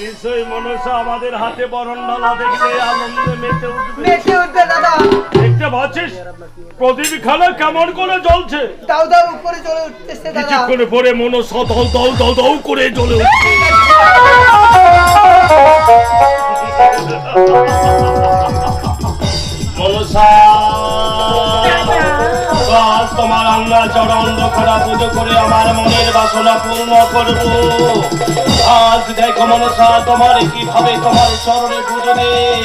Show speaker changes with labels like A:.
A: নিশ্চয়ই মনসা আমাদের হাতে বরণডালা দেখলে আনন্দে মেতে উঠবে।
B: মেটে উঠবে দাদা।
A: দেখতে পাচ্ছিস? প্রদীপ খানা কেমন করে জ্বলছে।
B: দাও দাও উপরে চলে উঠতেছে দাদা।
A: কিছুক্ষণ পরে মনসা দল দল দল দল করে জ্বলে মনসা তোমার আল্লাহ চরণ করা পুজো করে আমার মনের বাসনা পূর্ণ করব। মনসা তোমার কীভাবে তোমার চরণে নেই